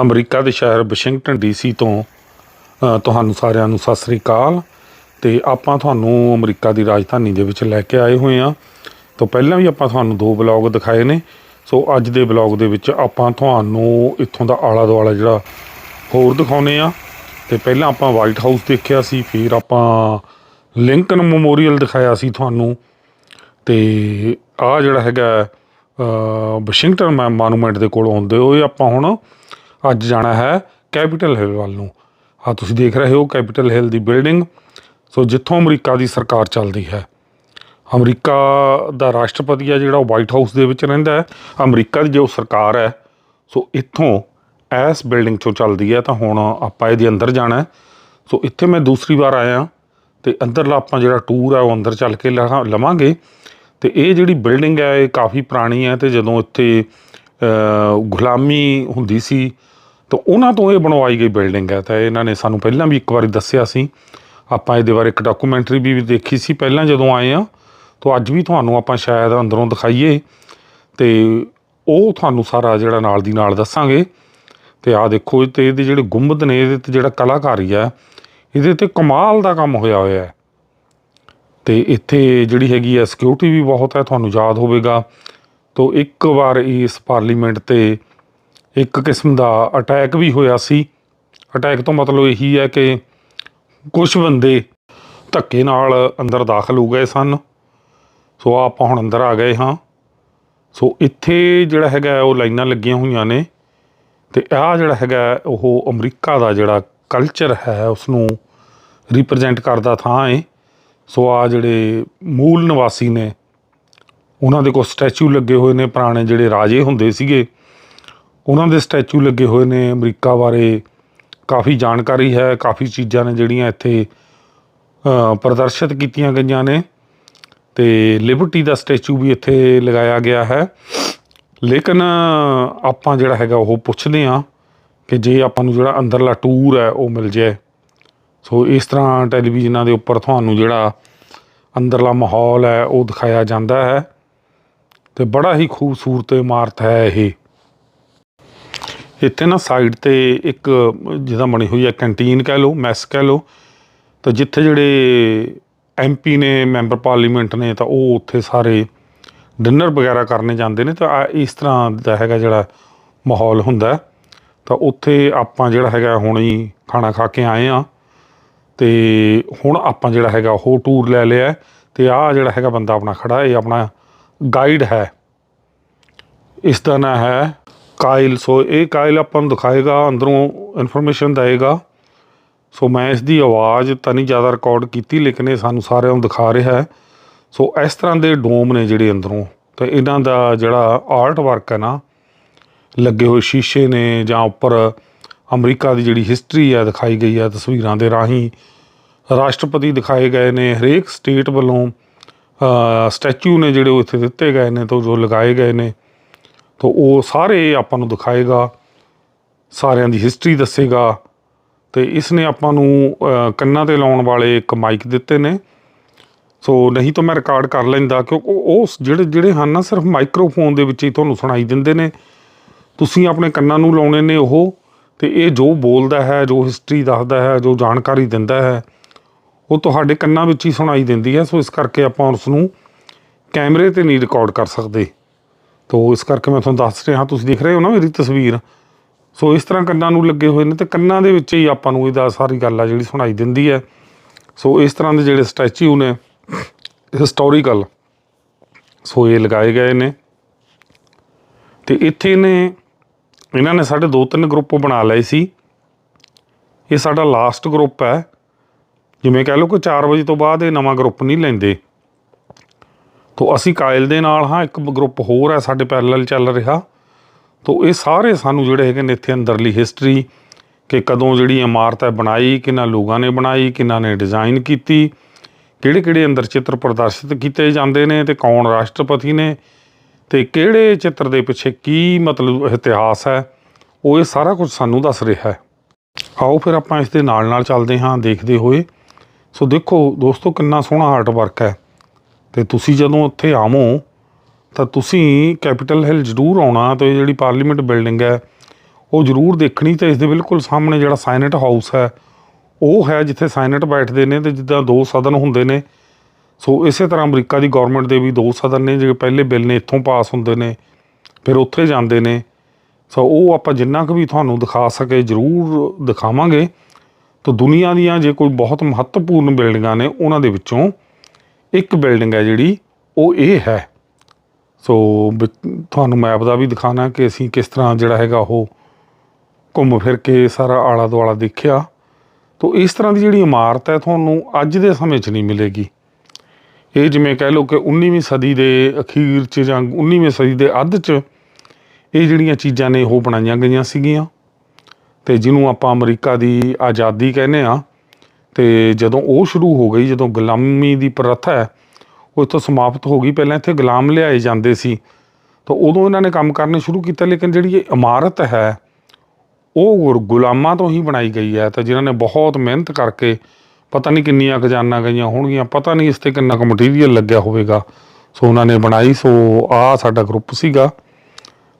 America ਦੇ ਸ਼ਹਿਰ Washington DC ਤੋਂ ਤੁਹਾਨੂੰ ਸਾਰਿਆਂ ਨੂੰ ਸਤਿ ਸ੍ਰੀ ਅਕਾਲ। ਤੇ ਆਪਾਂ ਤੁਹਾਨੂੰ ਅਮਰੀਕਾ ਦੀ ਰਾਜਧਾਨੀ ਦੇ ਵਿੱਚ ਲੈ ਕੇ ਆਏ ਹੋਏ ਆ ਤੋਂ ਪਹਿਲਾਂ ਵੀ ਆਪਾਂ ਤੁਹਾਨੂੰ ਦੋ ਬਲੌਗ ਦਿਖਾਏ ਨੇ। ਸੋ ਅੱਜ ਦੇ ਬਲੌਗ ਦੇ ਵਿੱਚ ਆਪਾਂ ਤੁਹਾਨੂੰ ਇੱਥੋਂ ਦਾ ਆਲਾ ਦੁਆਲਾ ਜਿਹੜਾ ਹੋਰ ਦਿਖਾਉਨੇ ਆ ਤੇ ਪਹਿਲਾਂ ਆਪਾਂ ਵਾਈਟ ਹਾਊਸ ਦੇਖਿਆ ਸੀ ਫਿਰ ਆਪਾਂ ਲਿੰਕਨ ਮੈਮੋਰੀਅਲ ਦਿਖਾਇਆ ਸੀ ਤੁਹਾਨੂੰ। ਤੇ ਆ ਜਿਹੜਾ ਹੈਗਾ ਅ, ਵਾਸ਼ਿੰਗਟਨ ਮੈ- ਮੋਨੂਮੈਂਟ ਦੇ ਕੋਲ ਆਉਂਦੇ ਹੋਏ ਆਪਾਂ ਹੁਣ ਅੱਜ ਜਾਣਾ ਹੈ ਕੈਪੀਟਲ ਹਿਲ ਵੱਲ ਨੂੰ। ਆ ਤੁਸੀਂ ਦੇਖ ਰਹੇ ਹੋ ਕੈਪੀਟਲ ਹਿਲ ਦੀ ਬਿਲਡਿੰਗ। ਸੋ ਜਿੱਥੋਂ ਅਮਰੀਕਾ ਦੀ ਸਰਕਾਰ ਚੱਲਦੀ ਹੈ। ਅਮਰੀਕਾ ਦਾ ਰਾਸ਼ਟਰਪਤੀ ਆ ਜਿਹੜਾ, ਉਹ ਵਾਈਟ ਹਾਊਸ ਦੇ ਵਿੱਚ ਰਹਿੰਦਾ ਹੈ। ਅਮਰੀਕਾ ਦੀ ਜੋ ਸਰਕਾਰ ਹੈ, ਸੋ ਇੱਥੋਂ ਇਸ ਬਿਲਡਿੰਗ ਚੋਂ ਚੱਲਦੀ ਹੈ। ਤਾਂ ਹੁਣ ਆਪਾਂ ਇਹਦੇ ਅੰਦਰ ਜਾਣਾ ਸੋ ਇੱਥੇ ਮੈਂ ਦੂਸਰੀ ਵਾਰ ਆਇਆ ਤੇ ਅੰਦਰਲਾ ਆਪਾਂ ਜਿਹੜਾ ਟੂਰ ਹੈ, ਉਹ ਅੰਦਰ ਚੱਲ ਕੇ ਲਵਾਂਗੇ। ਤੇ ਇਹ ਜਿਹੜੀ ਬਿਲਡਿੰਗ ਹੈ, ਇਹ ਕਾਫੀ ਪੁਰਾਣੀ ਹੈ ਤੇ ਜਦੋਂ ਇੱਥੇ ਗੁਲਾਮੀ ਹੁੰਦੀ ਸੀ ਤਾਂ ਉਹਨਾਂ ਤੋਂ ਇਹ ਬਣਵਾਈ ਗਈ ਬਿਲਡਿੰਗ ਹੈ। ਤਾਂ ਇਹਨਾਂ ਨੇ ਸਾਨੂੰ ਪਹਿਲਾਂ ਵੀ ਇੱਕ ਵਾਰੀ ਦੱਸਿਆ ਸੀ। ਆਪਾਂ ਇਹਦੇ ਬਾਰੇ ਇੱਕ ਡਾਕੂਮੈਂਟਰੀ ਵੀ ਦੇਖੀ ਸੀ ਪਹਿਲਾਂ ਜਦੋਂ ਆਏ ਆ ਤਾਂ ਅੱਜ ਵੀ ਤੁਹਾਨੂੰ ਆਪਾਂ ਸ਼ਾਇਦ ਅੰਦਰੋਂ ਦਿਖਾਈਏ। ਤੇ ਉਹ ਤੁਹਾਨੂੰ ਸਾਰਾ ਜਿਹੜਾ ਨਾਲ ਦੀ ਨਾਲ ਦੱਸਾਂਗੇ। ਤੇ ਆਹ ਦੇਖੋ ਤੇ ਇਹਦੇ ਜਿਹੜੇ ਗੁੰਬਦ ਨੇ, ਇਹਦੇ ਤੇ ਜਿਹੜਾ ਕਲਾਕਾਰੀ ਆ ਇਹਦੇ ਤੇ ਕਮਾਲ ਦਾ ਕੰਮ ਹੋਇਆ ਹੋਇਆ ਹੈ। ਤੇ ਇੱਥੇ ਜਿਹੜੀ ਹੈਗੀ ਹੈ ਸਿਕਿਉਰਿਟੀ ਵੀ ਬਹੁਤ ਹੈ, ਤੁਹਾਨੂੰ ਯਾਦ ਹੋਵੇਗਾ। ਤੋਂ ਇੱਕ ਵਾਰ ਇਸ ਪਾਰਲੀਮੈਂਟ ਤੇ ਇੱਕ ਕਿਸਮ ਦਾ ਅਟੈਕ ਵੀ ਹੋਇਆ ਸੀ। ਅਟੈਕ ਤੋਂ ਮਤਲਬ ਇਹੀ ਹੈ ਕਿ ਕੁਝ ਬੰਦੇ ਧੱਕੇ ਨਾਲ ਅੰਦਰ ਦਾਖਲ ਹੋ ਗਏ ਸਨ। ਸੋ ਆਹ ਆਪਾਂ ਹੁਣ ਅੰਦਰ ਆ ਗਏ ਹਾਂ। ਸੋ ਇੱਥੇ ਜਿਹੜਾ ਹੈਗਾ ਉਹ ਲਾਈਨਾਂ ਲੱਗੀਆਂ ਹੋਈਆਂ ਨੇ ਤੇ ਆਹ ਜਿਹੜਾ ਹੈਗਾ ਉਹ ਅਮਰੀਕਾ ਦਾ ਜਿਹੜਾ ਕਲਚਰ ਹੈ ਉਸ ਨੂੰ ਰਿਪਰੈਜ਼ੈਂਟ ਕਰਦਾ ਥਾਂ ਹੈ। ਸੋ ਆ ਜਿਹੜੇ ਮੂਲ ਨਿਵਾਸੀ ਨੇ, ਉਹਨਾਂ ਦੇ ਕੋਲ ਸਟੈਚੂ ਲੱਗੇ ਹੋਏ ਨੇ, ਪੁਰਾਣੇ ਜਿਹੜੇ ਰਾਜੇ ਹੁੰਦੇ ਸੀਗੇ ਉਹਨਾਂ ਦੇ ਸਟੈਚੂ ਲੱਗੇ ਹੋਏ ਨੇ ਅਮਰੀਕਾ ਬਾਰੇ। ਕਾਫੀ ਜਾਣਕਾਰੀ ਹੈ, ਕਾਫੀ ਚੀਜ਼ਾਂ ਨੇ ਜਿਹੜੀਆਂ ਇੱਥੇ ਪ੍ਰਦਰਸ਼ਿਤ ਕੀਤੀਆਂ ਗਈਆਂ ਨੇ। ਤੇ ਲਿਬਰਟੀ ਦਾ ਸਟੈਚੂ ਵੀ ਇੱਥੇ ਲਗਾਇਆ ਗਿਆ ਹੈ। ਲੇਕਿਨ ਆਪਾਂ ਜਿਹੜਾ ਹੈਗਾ ਉਹ ਪੁੱਛਦੇ ਆ ਕਿ ਜੇ ਆਪਾਂ ਨੂੰ ਜਿਹੜਾ ਅੰਦਰਲਾ ਟੂਰ ਹੈ ਉਹ ਮਿਲ ਜਾਏ। ਸੋ ਇਸ ਤਰ੍ਹਾਂ ਟੈਲੀਵਿਜ਼ਨਾਂ ਦੇ ਉੱਪਰ ਤੁਹਾਨੂੰ ਜਿਹੜਾ ਅੰਦਰਲਾ ਮਾਹੌਲ ਹੈ ਉਹ ਦਿਖਾਇਆ ਜਾਂਦਾ ਹੈ। ਤੇ ਬੜਾ ਹੀ ਖੂਬਸੂਰਤ ਇਮਾਰਤ ਹੈ ਇਹ। ਇੱਥੇ ਨਾ ਸਾਈਡ ਤੇ ਇੱਕ, ਜਿਹਦਾ ਬਣੀ ਹੋਈ ਹੈ ਕੈਂਟੀਨ ਕਹਿ ਲਓ ਮੈਸ ਕਹਿ ਲਓ। ਤਾਂ ਜਿੱਥੇ ਜਿਹੜੇ ਐਮਪੀ ਨੇ ਮੈਂਬਰ ਪਾਰਲੀਮੈਂਟ ਨੇ, ਤਾਂ ਉਹ ਉੱਥੇ ਸਾਰੇ ਡਿਨਰ ਵਗੈਰਾ ਕਰਨੇ ਜਾਂਦੇ ਨੇ। ਤਾਂ ਆਹ ਇਸ ਤਰ੍ਹਾਂ ਦਾ ਹੈਗਾ ਜਿਹੜਾ ਮਾਹੌਲ ਹੁੰਦਾ। ਤਾਂ ਉੱਥੇ ਆਪਾਂ ਜਿਹੜਾ ਹੈਗਾ ਹੁਣ ਹੀ ਖਾਣਾ ਖਾ ਕੇ ਆਏ ਆ ਤੇ ਹੁਣ ਆਪਾਂ ਜਿਹੜਾ ਹੈਗਾ ਉਹ ਟੂਰ ਲੈ ਲਿਆ। ਹੈ ਤੇ ਆਹ ਜਿਹੜਾ ਹੈਗਾ ਬੰਦਾ ਆਪਣਾ ਖੜਾ ਇਹ ਆਪਣਾ ਗਾਈਡ ਹੈ। ਇਸ ਦਾ ਨਾਂ ਹੈ ਕਾਇਲ, ਸੋ ਇਹ ਕਾਇਲ ਆਪਾਂ ਨੂੰ ਦਿਖਾਏਗਾ, ਅੰਦਰੋਂ ਇਨਫੋਰਮੇਸ਼ਨ ਦੇਏਗਾ। ਸੋ ਮੈਂ ਇਸ ਦੀ ਆਵਾਜ਼ ਤਾਂ ਨਹੀਂ ਜ਼ਿਆਦਾ ਰਿਕਾਰਡ ਕੀਤੀ, ਲੇਕਿਨ ਇਹ ਸਾਨੂੰ ਸਾਰਿਆਂ ਨੂੰ ਦਿਖਾ ਰਿਹਾ ਹੈ। ਸੋ ਇਸ ਤਰ੍ਹਾਂ ਦੇ ਡੋਮ ਨੇ ਜਿਹੜੇ ਅੰਦਰੋਂ, ਤੇ ਇਹਨਾਂ ਦਾ ਜਿਹੜਾ ਆਰਟ ਵਰਕ ਹੈ ਨਾ, ਲੱਗੇ ਹੋਏ ਸ਼ੀਸ਼ੇ ਨੇ ਜਾਂ ਉੱਪਰ ਅਮਰੀਕਾ ਦੀ ਜਿਹੜੀ ਹਿਸਟਰੀ ਹੈ ਦਿਖਾਈ ਗਈ ਹੈ ਤਸਵੀਰਾਂ ਦੇ ਰਾਹੀਂ। ਰਾਸ਼ਟਰਪਤੀ ਦਿਖਾਏ ਗਏ ਨੇ, ਹਰੇਕ ਸਟੇਟ ਵੱਲੋਂ ਸਟੈਚੂ ਨੇ ਜਿਹੜੇ ਉਹ ਇੱਥੇ ਦਿੱਤੇ ਗਏ ਨੇ, ਤੋਂ ਜੋ ਲਗਾਏ ਗਏ ਨੇ। ਤੋਂ ਉਹ ਸਾਰੇ ਆਪਾਂ ਨੂੰ ਦਿਖਾਏਗਾ, ਸਾਰਿਆਂ ਦੀ ਹਿਸਟਰੀ ਦੱਸੇਗਾ ਤੇ ਇਸ ਨੇ ਆਪਾਂ ਨੂੰ ਕੰਨਾਂ ਤੇ ਲਾਉਣ ਵਾਲੇ ਇੱਕ ਮਾਈਕ ਦਿੱਤੇ ਨੇ। ਸੋ ਨਹੀਂ ਤਾਂ ਮੈਂ ਰਿਕਾਰਡ ਕਰ ਲੈਂਦਾ ਕਿਉਂਕਿ ਉਹ ਉਸ ਜਿਹੜੇ ਜਿਹੜੇ ਹਨ ਨਾ ਸਿਰਫ ਮਾਈਕਰੋਫੋਨ ਦੇ ਵਿੱਚ ਹੀ ਤੁਹਾਨੂੰ ਸੁਣਾਈ ਦਿੰਦੇ ਨੇ। ਤੁਸੀਂ ਆਪਣੇ ਕੰਨਾਂ ਨੂੰ ਲਾਉਣੇ ਨੇ ਉਹ ਤੇ ਇਹ ਜੋ ਬੋਲਦਾ ਹੈ, ਜੋ ਹਿਸਟਰੀ ਦੱਸਦਾ ਹੈ, ਜੋ ਜਾਣਕਾਰੀ ਦਿੰਦਾ ਹੈ, ਉਹ ਤੁਹਾਡੇ ਕੰਨਾਂ ਵਿੱਚ ਹੀ ਸੁਣਾਈ ਦਿੰਦੀ ਹੈ। ਸੋ ਇਸ ਕਰਕੇ ਆਪਾਂ ਉਸ ਨੂੰ ਕੈਮਰੇ ਤੇ ਨਹੀਂ ਰਿਕਾਰਡ ਕਰ ਸਕਦੇ। ਤੋ ਇਸ ਕਰਕੇ ਮੈਂ ਤੁਹਾਨੂੰ ਦੱਸ ਰਿਹਾ, ਤੁਸੀਂ ਦੇਖ ਰਹੇ ਹੋ ਨਾ ਮੇਰੀ ਤਸਵੀਰ। ਸੋ ਇਸ ਤਰ੍ਹਾਂ ਕੰਨਾਂ ਨੂੰ ਲੱਗੇ ਹੋਏ ਨੇ ਤੇ ਕੰਨਾਂ ਦੇ ਵਿੱਚ ਹੀ ਆਪਾਂ ਨੂੰ ਇਹਦਾ ਸਾਰੀ ਗੱਲ ਆ ਜਿਹੜੀ ਸੁਣਾਈ ਦਿੰਦੀ ਹੈ। ਸੋ ਇਸ ਤਰ੍ਹਾਂ ਦੇ ਜਿਹੜੇ ਸਟੈਚੂ ਨੇ, ਹਿਸਟੋਰੀਕਲ, ਸੋ ਇਹ ਲਗਾਏ ਗਏ ਨੇ। ਤੇ ਇੱਥੇ ਨੇ, ਇਹਨਾਂ ਨੇ ਸਾਡੇ ਦੋ ਤਿੰਨ ਗਰੁੱਪ ਬਣਾ ਲਏ ਸੀ। ਇਹ ਸਾਡਾ ਲਾਸਟ ਗਰੁੱਪ ਹੈ। ਜਿਵੇਂ ਕਹਿ ਲਓ ਕਿ 4 ਵਜੇ ਤੋਂ ਬਾਅਦ ਇਹ ਨਵਾਂ ਗਰੁੱਪ ਨਹੀਂ ਲੈਂਦੇ। ਤੋ ਅਸੀਂ ਕਾਇਲ ਦੇ ਨਾਲ ਹਾਂ, ਇੱਕ ਗਰੁੱਪ ਹੋਰ ਹੈ ਸਾਡੇ ਪੈਰਲਲ ਚੱਲ ਰਿਹਾ। ਤੋ ਇਹ ਸਾਰੇ ਸਾਨੂੰ ਜਿਹੜੇ ਹੈਗੇ ਨੇ ਇੱਥੇ ਅੰਦਰਲੀ ਹਿਸਟਰੀ ਕਿ ਕਦੋਂ ਜਿਹੜੀ ਇਮਾਰਤ ਹੈ ਬਣਾਈ ਕਿਹਨਾਂ ਲੋਕਾਂ ਨੇ ਬਣਾਈ ਕਿਹਨਾਂ ਨੇ ਡਿਜ਼ਾਈਨ ਕੀਤੀ ਕਿਹੜੇ ਕਿਹੜੇ ਅੰਦਰ ਚਿੱਤਰ ਪ੍ਰਦਰਸ਼ਿਤ ਕੀਤੇ ਜਾਂਦੇ ਨੇ ਤੇ ਕੌਣ ਰਾਸ਼ਟਰਪਤੀ ਨੇ ਤੇ ਕਿਹੜੇ ਚਿੱਤਰ ਦੇ ਪਿੱਛੇ ਕੀ ਮਤਲਬ ਇਤਿਹਾਸ ਹੈ, ਉਹ ਇਹ ਸਾਰਾ ਕੁਝ ਸਾਨੂੰ ਦੱਸ ਰਿਹਾ ਹੈ। ਆਓ ਫਿਰ ਆਪਾਂ ਇਸ ਦੇ ਨਾਲ ਨਾਲ ਚੱਲਦੇ ਹਾਂ, ਦੇਖਦੇ ਹੋਏ। ਸੋ ਦੇਖੋ ਦੋਸਤੋ, ਕਿੰਨਾ ਸੋਹਣਾ ਆਰਟ ਵਰਕ ਹੈ। ਤੇ ਤੁਸੀਂ ਜਦੋਂ ਉੱਥੇ ਆਵੋ, ਤਾਂ ਤੁਸੀਂ ਕੈਪੀਟਲ ਹਿੱਲ ਜ਼ਰੂਰ ਆਉਣਾ ਤੇ ਜਿਹੜੀ ਪਾਰਲੀਮੈਂਟ ਬਿਲਡਿੰਗ ਹੈ, ਉਹ ਜ਼ਰੂਰ ਦੇਖਣੀ ਤੇ ਇਸ ਦੇ ਬਿਲਕੁਲ ਸਾਹਮਣੇ ਜਿਹੜਾ ਸਾਇਨਟ ਹਾਊਸ ਹੈ, ਉਹ ਹੈ ਜਿੱਥੇ ਸਾਇਨਟ ਬੈਠਦੇ ਨੇ ਤੇ ਜਿੱਦਾਂ ਦੋ ਸਦਨ ਹੁੰਦੇ ਨੇ। ਸੋ ਇਸੇ ਤਰ੍ਹਾਂ ਅਮਰੀਕਾ ਦੀ ਗਵਰਨਮੈਂਟ ਦੇ ਵੀ ਦੋ ਸਦਨ ਨੇ, ਜਿਹੜੇ ਪਹਿਲੇ ਬਿੱਲ ਨੇ, ਇੱਥੋਂ ਪਾਸ ਹੁੰਦੇ ਨੇ, ਫਿਰ ਉੱਥੇ ਜਾਂਦੇ ਨੇ। ਸੋ ਉਹ ਆਪਾਂ ਜਿੰਨਾ ਕੁ ਵੀ ਤੁਹਾਨੂੰ ਦਿਖਾ ਸਕੇ, ਜ਼ਰੂਰ ਦਿਖਾਵਾਂਗੇ। ਤਾਂ ਦੁਨੀਆ ਦੀਆਂ ਜੇ ਕੋਈ ਬਹੁਤ ਮਹੱਤਵਪੂਰਨ ਬਿਲਡਿੰਗਾਂ ਨੇ, ਉਹਨਾਂ ਦੇ ਵਿੱਚੋਂ ਇੱਕ ਬਿਲਡਿੰਗ ਹੈ ਜਿਹੜੀ, ਉਹ ਇਹ ਹੈ। ਸੋ ਵੀ ਤੁਹਾਨੂੰ ਮੈਪ ਦਾ ਵੀ ਦਿਖਾਣਾ ਕਿ ਅਸੀਂ ਕਿਸ ਤਰ੍ਹਾਂ ਜਿਹੜਾ ਹੈਗਾ ਉਹ ਘੁੰਮ ਫਿਰ ਕੇ ਸਾਰਾ ਆਲਾ ਦੁਆਲਾ ਦੇਖਿਆ। ਤੋ, ਇਸ ਤਰ੍ਹਾਂ ਦੀ ਜਿਹੜੀ ਇਮਾਰਤ ਹੈ, ਤੁਹਾਨੂੰ ਅੱਜ ਦੇ ਸਮੇਂ 'ਚ ਨਹੀਂ ਮਿਲੇਗੀ। ਇਹ ਜਿਵੇਂ ਕਹਿ ਲਓ ਕਿ 19ਵੀਂ ਸਦੀ ਦੇ ਅਖੀਰ 'ਚ ਜਾਂ 19ਵੀਂ ਸਦੀ ਦੇ ਅੱਧ 'ਚ ਇਹ ਜਿਹੜੀਆਂ ਚੀਜ਼ਾਂ ਨੇ, ਉਹ ਬਣਾਈਆਂ ਗਈਆਂ ਸੀਗੀਆਂ। ਤੇ ਜਿਹਨੂੰ ਆਪਾਂ ਅਮਰੀਕਾ ਦੀ ਆਜ਼ਾਦੀ ਕਹਿੰਦੇ ਆ ਤੇ ਜਦੋਂ ਉਹ ਸ਼ੁਰੂ ਹੋ ਗਈ, ਜਦੋਂ ਗੁਲਾਮੀ ਦੀ ਪ੍ਰਥਾ ਹੈ, ਉਹ ਇੱਥੋਂ ਸਮਾਪਤ ਹੋ ਗਈ। ਪਹਿਲਾਂ ਇੱਥੇ ਗੁਲਾਮ ਲਿਆਏ ਜਾਂਦੇ ਸੀ। ਤਾਂ ਉਦੋਂ ਇਹਨਾਂ ਨੇ ਕੰਮ ਕਰਨੇ ਸ਼ੁਰੂ ਕੀਤਾ, ਲੇਕਿਨ ਜਿਹੜੀ ਇਹ ਇਮਾਰਤ ਹੈ, ਉਹ ਗੁਲਾਮਾਂ ਤੋਂ ਹੀ ਬਣਾਈ ਗਈ ਹੈ। ਤਾਂ ਜਿਨ੍ਹਾਂ ਨੇ ਬਹੁਤ ਮਿਹਨਤ ਕਰਕੇ, ਪਤਾ ਨਹੀਂ ਕਿੰਨੀਆਂ ਖਜ਼ਾਨਾ ਗਈਆਂ ਹੋਣਗੀਆਂ, ਪਤਾ ਨਹੀਂ ਇਸ ਤੇ ਕਿੰਨਾ ਕੁ ਮਟੀਰੀਅਲ ਲੱਗਿਆ ਹੋਵੇਗਾ। ਸੋ ਉਹਨਾਂ ਨੇ ਬਣਾਈ, ਸੋ ਆ ਸਾਡਾ ਗਰੁੱਪ ਸੀਗਾ।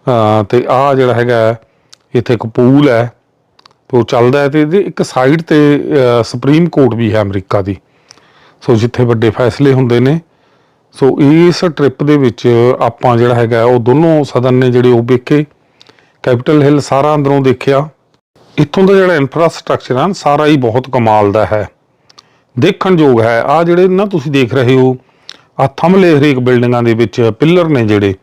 ਅਹ ਤੇ ਆ ਜਿਹੜਾ ਹੈਗਾ, ਇੱਥੇ ਇੱਕ ਪੂਲ ਹੈ। ਤੇ ਉਹ ਚੱਲਦਾ ਹੈ ਤੇ ਇਹਦੇ ਇੱਕ ਸਾਈਡ ਤੇ ਸੁਪਰੀਮ ਕੋਰਟ ਵੀ ਹੈ ਅਮਰੀਕਾ ਦੀ। ਸੋ ਜਿੱਥੇ ਵੱਡੇ ਫੈਸਲੇ ਹੁੰਦੇ ਨੇ। ਸੋ ਇਸ ਟ੍ਰਿਪ ਦੇ ਵਿੱਚ ਆਪਾਂ ਜਿਹੜਾ ਹੈਗਾ, ਉਹ ਦੋਨੋਂ ਸਦਨ ਨੇ ਜਿਹੜੇ ਉਹ ਵੇਖੇ। ਕੈਪੀਟਲ ਹਿੱਲ ਸਾਰਾ ਅੰਦਰੋਂ ਦੇਖਿਆ। ਇੱਥੋਂ ਦਾ ਜਿਹੜਾ ਇਨਫਰਾਸਟ੍ਰਕਚਰ ਆ ਸਾਰਾ ਹੀ ਬਹੁਤ ਕਮਾਲ ਦਾ ਹੈ। ਦੇਖਣਯੋਗ ਹੈ। ਆ ਜਿਹੜੇ ਨਾ ਤੁਸੀਂ ਦੇਖ ਰਹੇ ਹੋ ਆ ਥੰਮਲੇ ਹਰੇਕ ਬਿਲਡਿੰਗਾਂ ਦੇ ਵਿੱਚ ਪਿੱਲਰ ਨੇ ਜਿਹੜੇ।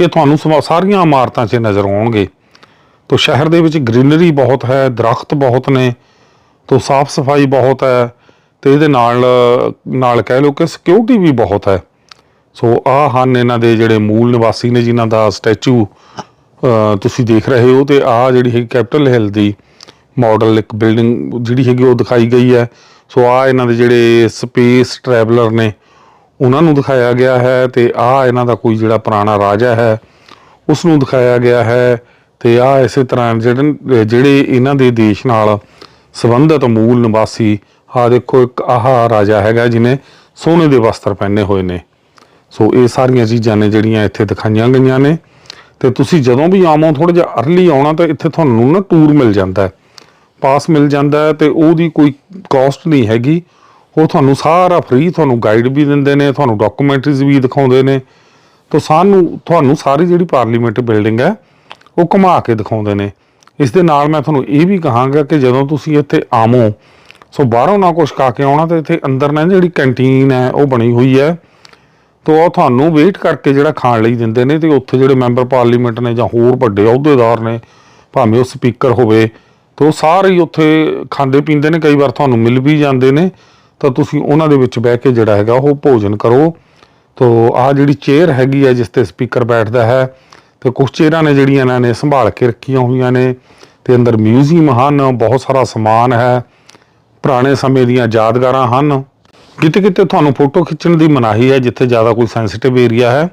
ਇਹ ਤੁਹਾਨੂੰ ਸਮਾ- ਸਾਰੀਆਂ ਇਮਾਰਤਾਂ 'ਚ ਨਜ਼ਰ ਆਉਣਗੇ। ਤੋ ਸ਼ਹਿਰ ਦੇ ਵਿੱਚ ਗ੍ਰੀਨਰੀ ਬਹੁਤ ਹੈ, ਦਰਖਤ ਬਹੁਤ ਨੇ, ਤੋ ਸਾਫ਼ ਸਫ਼ਾਈ ਬਹੁਤ ਹੈ ਤੇ ਇਹਦੇ ਨਾਲ ਨਾਲ ਕਹਿ ਲਓ ਕਿ ਸਿਕਿਉਰਿਟੀ ਵੀ ਬਹੁਤ ਹੈ। ਸੋ ਆ ਹਨ ਇਹਨਾਂ ਦੇ ਜਿਹੜੇ ਮੂਲ ਨਿਵਾਸੀ ਨੇ ਜਿਨ੍ਹਾਂ ਦਾ ਸਟੈਚੂ ਤੁਸੀਂ ਦੇਖ ਰਹੇ ਹੋ ਤੇ ਆ ਜਿਹੜੀ ਹੈ ਕੈਪੀਟਲ ਹਿਲ ਦੀ ਮਾਡਲ, ਇੱਕ ਬਿਲਡਿੰਗ ਜਿਹੜੀ ਹੈਗੀ ਉਹ ਦਿਖਾਈ ਗਈ ਹੈ। ਸੋ ਆ ਇਹਨਾਂ ਦੇ ਜਿਹੜੇ ਸਪੇਸ ਟਰੈਵਲਰ ਨੇ, ਉਹਨਾਂ ਨੂੰ ਦਿਖਾਇਆ ਗਿਆ ਹੈ ਤੇ ਆ ਇਹਨਾਂ ਦਾ ਕੋਈ ਜਿਹੜਾ ਪੁਰਾਣਾ ਰਾਜਾ ਹੈ ਉਸ ਨੂੰ ਦਿਖਾਇਆ ਗਿਆ ਹੈ। ਤੇ ਆ ਇਸੇ ਤਰ੍ਹਾਂ ਜਿਹੜੇ ਜਿਹੜੇ ਇਹਨਾਂ ਦੇ ਦੇਸ਼ ਨਾਲ ਸੰਬੰਧਿਤ ਮੂਲ ਨਿਵਾਸੀ ਆ ਦੇਖੋ ਇੱਕ ਆਹ ਰਾਜਾ ਹੈਗਾ ਜਿਹਨੇ ਸੋਨੇ ਦੇ ਵਸਤਰ ਪਹਿਨੇ ਹੋਏ ਨੇ। ਸੋ ਇਹ ਸਾਰੀਆਂ ਚੀਜ਼ਾਂ ਨੇ ਜਿਹੜੀਆਂ ਇੱਥੇ ਦਿਖਾਈਆਂ ਗਈਆਂ ਨੇ। ਤੇ ਤੁਸੀਂ ਜਦੋਂ ਵੀ ਆਵੋ ਥੋੜਾ ਜਿਹਾ ਅਰਲੀ ਆਉਣਾ ਤਾਂ ਇੱਥੇ ਤੁਹਾਨੂੰ ਨਾ ਟੂਰ ਮਿਲ ਜਾਂਦਾ ਹੈ। ਪਾਸ ਮਿਲ ਜਾਂਦਾ ਹੈ ਤੇ ਉਹਦੀ ਕੋਈ ਕਾਸਟ ਨਹੀਂ ਹੈਗੀ। ਉਹ ਤੁਹਾਨੂੰ ਸਾਰਾ ਫ੍ਰੀ ਤੁਹਾਨੂੰ ਗਾਈਡ ਵੀ ਦਿੰਦੇ ਨੇ, ਤੁਹਾਨੂੰ ਡਾਕੂਮੈਂਟਰੀਜ਼ ਵੀ ਦਿਖਾਉਂਦੇ ਨੇ। ਤਾਂ ਸਾਨੂੰ, ਤੁਹਾਨੂੰ ਸਾਰੀ ਜਿਹੜੀ ਪਾਰਲੀਮੈਂਟ ਬਿਲਡਿੰਗ ਹੈ ਉਹ ਘੁਮਾ ਕੇ ਦਿਖਾਉਂਦੇ ਨੇ। ਇਸ ਦੇ ਨਾਲ ਮੈਂ ਤੁਹਾਨੂੰ ਇਹ ਵੀ ਕਹਾਂਗਾ ਕਿ ਜਦੋਂ ਤੁਸੀਂ ਇੱਥੇ ਆਵੋ, ਸੋ ਬਾਹਰੋਂ ਨਾ ਕੁਛ ਖਾ ਕੇ ਆਉਣਾ ਤੇ ਇੱਥੇ ਅੰਦਰ ਨਾ ਜਿਹੜੀ ਕੈਂਟੀਨ ਹੈ, ਉਹ ਬਣੀ ਹੋਈ ਹੈ। ਤੋ ਉਹ ਤੁਹਾਨੂੰ ਵੇਟ ਕਰਕੇ ਜਿਹੜਾ ਖਾਣ ਲਈ ਦਿੰਦੇ ਨੇ ਤੇ ਉੱਥੇ ਜਿਹੜੇ ਮੈਂਬਰ ਪਾਰਲੀਮੈਂਟ ਨੇ ਜਾਂ ਹੋਰ ਵੱਡੇ ਅਹੁਦੇਦਾਰ ਨੇ, ਭਾਵੇਂ ਉਹ ਸਪੀਕਰ ਹੋਵੇ, ਤੇ ਉਹ ਸਾਰੇ ਹੀ ਉੱਥੇ ਖਾਂਦੇ ਪੀਂਦੇ ਨੇ, ਕਈ ਵਾਰ ਤੁਹਾਨੂੰ ਮਿਲ ਵੀ ਜਾਂਦੇ ਨੇ। ਤਾਂ ਤੁਸੀਂ ਉਹਨਾਂ ਦੇ ਵਿੱਚ ਬਹਿ ਕੇ ਜਿਹੜਾ ਹੈਗਾ ਉਹ ਭੋਜਨ ਕਰੋ। ਤੋ ਆਹ ਜਿਹੜੀ ਚੇਅਰ ਹੈਗੀ ਹੈ, ਜਿਸ ਤੇ ਸਪੀਕਰ ਬੈਠਦਾ ਹੈ ਤੇ ਕੁਝ ਚੇਅਰਾਂ ਨੇ ਜਿਹੜੀਆਂ ਇਹਨਾਂ ਨੇ ਸੰਭਾਲ ਕੇ ਰੱਖੀਆਂ ਹੋਈਆਂ ਨੇ ਤੇ ਅੰਦਰ ਮਿਊਜ਼ੀਅਮ ਹਨ, ਬਹੁਤ ਸਾਰਾ ਸਮਾਨ ਹੈ। ਪੁਰਾਣੇ ਸਮੇਂ ਦੀਆਂ ਯਾਦਗਾਰਾਂ ਹਨ। ਕਿਤੇ ਕਿਤੇ ਤੁਹਾਨੂੰ ਫੋਟੋ ਖਿੱਚਣ ਦੀ ਮਨਾਹੀ ਹੈ ਜਿੱਥੇ ਜ਼ਿਆਦਾ ਕੋਈ ਸੈਂਸਿਟਿਵ ਏਰੀਆ ਹੈ।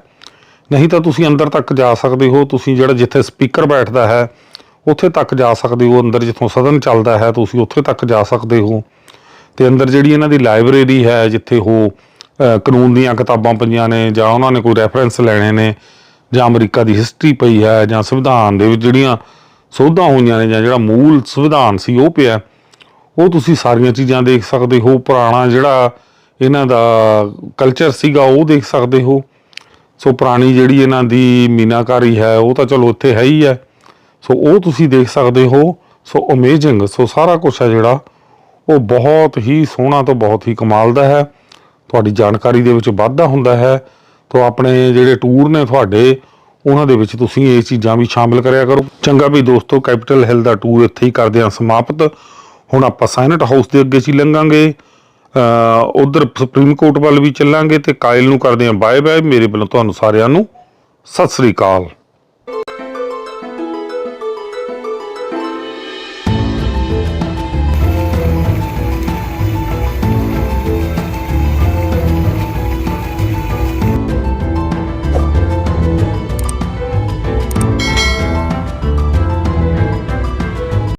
ਨਹੀਂ ਤਾਂ ਤੁਸੀਂ ਅੰਦਰ ਤੱਕ ਜਾ ਸਕਦੇ ਹੋ, ਤੁਸੀਂ ਜਿਹੜਾ ਜਿੱਥੇ ਸਪੀਕਰ ਬੈਠਦਾ ਹੈ, ਉੱਥੇ ਤੱਕ ਜਾ ਸਕਦੇ ਹੋ। ਅੰਦਰ ਜਿੱਥੋਂ ਸਦਨ ਚੱਲਦਾ ਹੈ, ਤੁਸੀਂ ਉੱਥੇ ਤੱਕ ਜਾ ਸਕਦੇ ਹੋ। ਤੇ ਅੰਦਰ ਜਿਹੜੀ ਇਹਨਾਂ ਦੀ ਲਾਇਬ੍ਰੇਰੀ ਹੈ, ਜਿੱਥੇ ਉਹ ਕਾਨੂੰਨ ਦੀਆਂ ਕਿਤਾਬਾਂ ਪਈਆਂ ਨੇ ਜਾਂ ਉਹਨਾਂ ਨੇ ਕੋਈ ਰੈਫਰੈਂਸ ਲੈਣੇ ਨੇ ਜਾਂ ਅਮਰੀਕਾ ਦੀ ਹਿਸਟਰੀ ਪਈ ਹੈ ਜਾਂ ਸੰਵਿਧਾਨ ਦੇ ਵਿੱਚ ਜਿਹੜੀਆਂ ਸੋਧਾਂ ਹੋਈਆਂ ਨੇ ਜਾਂ ਜਿਹੜਾ ਮੂਲ ਸੰਵਿਧਾਨ ਸੀ ਉਹ ਪਿਆ, ਉਹ ਤੁਸੀਂ ਸਾਰੀਆਂ ਚੀਜ਼ਾਂ ਦੇਖ ਸਕਦੇ ਹੋ, ਪੁਰਾਣਾ ਜਿਹੜਾ ਇਹਨਾਂ ਦਾ ਕਲਚਰ ਸੀਗਾ ਉਹ ਦੇਖ ਸਕਦੇ ਹੋ। ਸੋ ਪੁਰਾਣੀ ਜਿਹੜੀ ਇਹਨਾਂ ਦੀ ਮੀਨਾਕਾਰੀ ਹੈ, ਉਹ ਤਾਂ ਚਲੋ ਇੱਥੇ ਹੈ ਹੀ ਹੈ। ਸੋ ਉਹ ਤੁਸੀਂ ਦੇਖ ਸਕਦੇ ਹੋ, ਸੋ ਅਮੇਜ਼ਿੰਗ ਸੋ ਸਾਰਾ ਕੁਝ ਹੈ ਜਿਹੜਾ, ਉਹ ਬਹੁਤ ਹੀ ਸੋਹਣਾ ਤੋਂ ਬਹੁਤ ਹੀ ਕਮਾਲ ਦਾ ਹੈ। ਤੁਹਾਡੀ ਜਾਣਕਾਰੀ ਦੇ ਵਿੱਚ ਵਾਧਾ ਹੁੰਦਾ ਹੈ। ਤੋਂ ਆਪਣੇ ਜਿਹੜੇ ਟੂਰ ਨੇ ਤੁਹਾਡੇ, ਉਹਨਾਂ ਦੇ ਵਿੱਚ ਤੁਸੀਂ ਇਹ ਚੀਜ਼ਾਂ ਵੀ ਸ਼ਾਮਿਲ ਕਰਿਆ ਕਰੋ। ਚੰਗਾ ਵੀ ਦੋਸਤੋ ਕੈਪੀਟਲ ਹਿਲ ਦਾ ਟੂਰ ਇੱਥੇ ਹੀ ਕਰਦੇ ਹਾਂ ਸਮਾਪਤ। ਹੁਣ ਆਪਾਂ ਸਾਇਨਟ ਹਾਊਸ ਦੇ ਅੱਗੇ ਚ ਲੰਘਾਂਗੇ। ਉਧਰ ਸੁਪਰੀਮ ਕੋਰਟ ਵੱਲ ਵੀ ਚੱਲਾਂਗੇ ਤੇ ਕਾਇਲ ਨੂੰ ਕਰਦੇ ਹਾਂ ਬਾਏ ਬਾਏ ਮੇਰੇ ਵੱਲੋਂ ਤੁਹਾਨੂੰ ਸਾਰਿਆਂ ਨੂੰ ਸਤਿ ਸ੍ਰੀ ਅਕਾਲ।